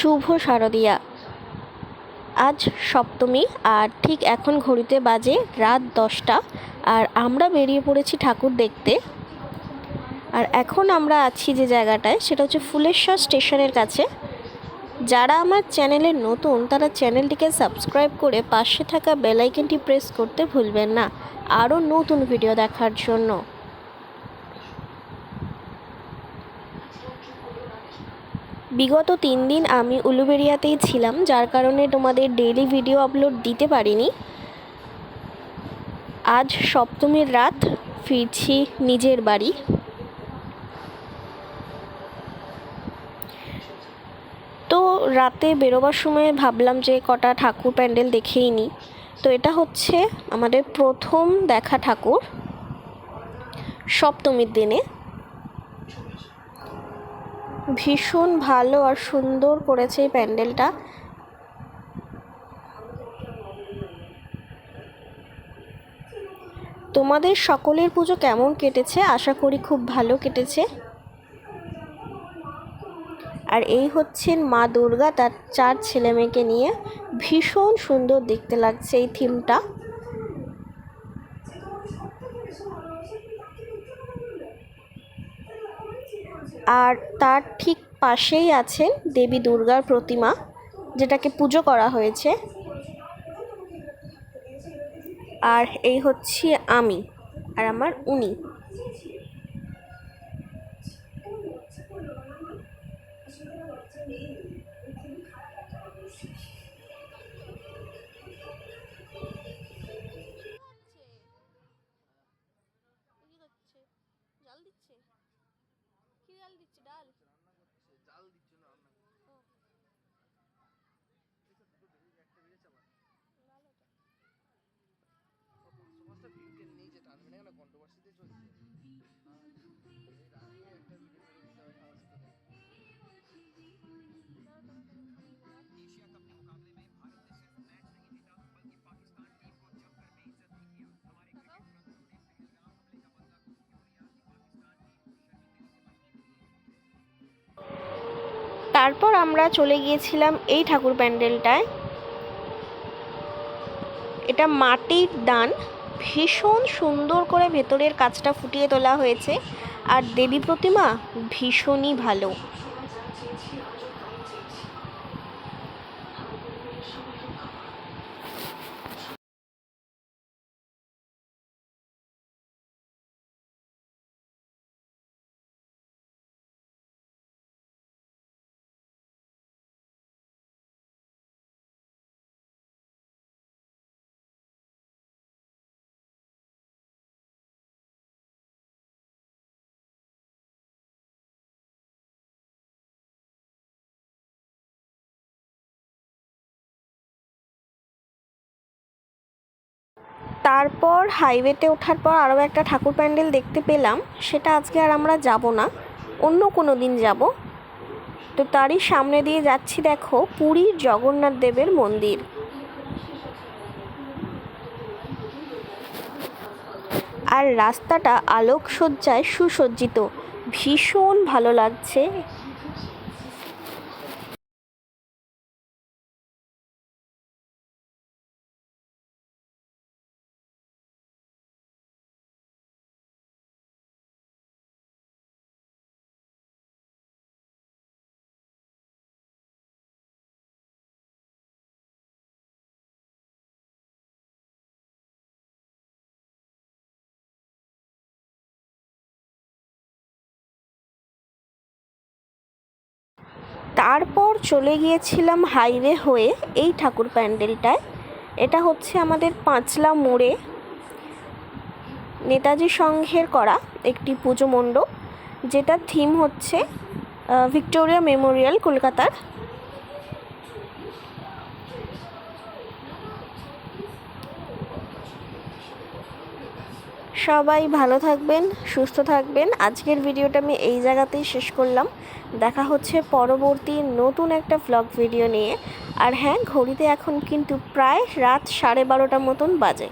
শুভ শারদিয়া। আজ সপ্তমী, আর ঠিক এখন ঘড়িতে বাজে রাত দশটা, আর আমরা বেরিয়ে পড়েছি ঠাকুর দেখতে। আর এখন আমরা আছি যে জায়গাটায়, সেটা হচ্ছে ফুলেশ্বর স্টেশনের কাছে। যারা আমার চ্যানেলে নতুন, তারা চ্যানেলটিকে সাবস্ক্রাইব করে পাশে থাকা বেলাইকনটি প্রেস করতে ভুলবেন না। আরও নতুন ভিডিও দেখার জন্য। বিগত তিন দিন আমি উলুবেরিয়াতেই ছিলাম, যার কারণে তোমাদের ডেইলি ভিডিও আপলোড দিতে পারিনি। আজ সপ্তমীর রাত, ফিরছি নিজের বাড়ি। তো রাতে বেরোবার সময় ভাবলাম যে কটা ঠাকুর প্যান্ডেল দেখেই নিই তো এটা হচ্ছে আমাদের প্রথম দেখা ঠাকুর সপ্তমীর দিনে। ভীষণ ভালো আর সুন্দর করেছে এই প্যান্ডেলটা। তোমাদের সকলের পুজো কেমন কেটেছে? আশা করি খুব ভালো কেটেছে। আর এই হচ্ছেন মা দুর্গা, তার চার ছেলে মেয়েকে নিয়ে ভীষণ সুন্দর দেখতে লাগছে এই থিমটা। আর তার ঠিক পাশেই আছে দেবী দুর্গার প্রতিমা, যেটাকে পুজো করা হয়েছে। আর এই হচ্ছে আমি আর আমার উনি। তারপর আমরা চলে গিয়েছিলাম এই ঠাকুর প্যান্ডেলটায়। এটা মাটির দান। ভীষণ সুন্দর করে ভেতরের কাজটা ফুটিয়ে তোলা হয়েছে। আর দেবী প্রতিমা ভীষণই ভালো। তারপর হাইওয়েতে ওঠার পর আরও একটা ঠাকুর প্যান্ডেল দেখতে পেলাম। সেটা আজকে আর আমরা যাব না, অন্য কোনো দিন যাব। তো তারই সামনে দিয়ে যাচ্ছি দেখো পুরীর জগন্নাথ দেবের মন্দির। আর রাস্তাটা আলোকসজ্জায় সুসজ্জিত। ভীষণ ভালো লাগছে। তারপর চলে গিয়েছিলাম হাইওয়ে হয়ে এই ঠাকুর প্যান্ডেলটায়। এটা হচ্ছে আমাদের পাঁচলা মোড়ে। নেতাজি সংঘের করা একটি পুজো মণ্ডপ, যেটার থিম হচ্ছে ভিক্টোরিয়া মেমোরিয়াল কলকাতার সবাই ভালো থাকবেন, সুস্থ থাকবেন। আজকের ভিডিওটা আমি এই জায়গাতেই শেষ করলাম। দেখা হচ্ছে পরবর্তী নতুন একটা ভ্লগ ভিডিও নিয়ে। আর হ্যাঁ ঘড়িতে এখন কিন্তু প্রায় রাত সাড়ে বারোটা মতন বাজে।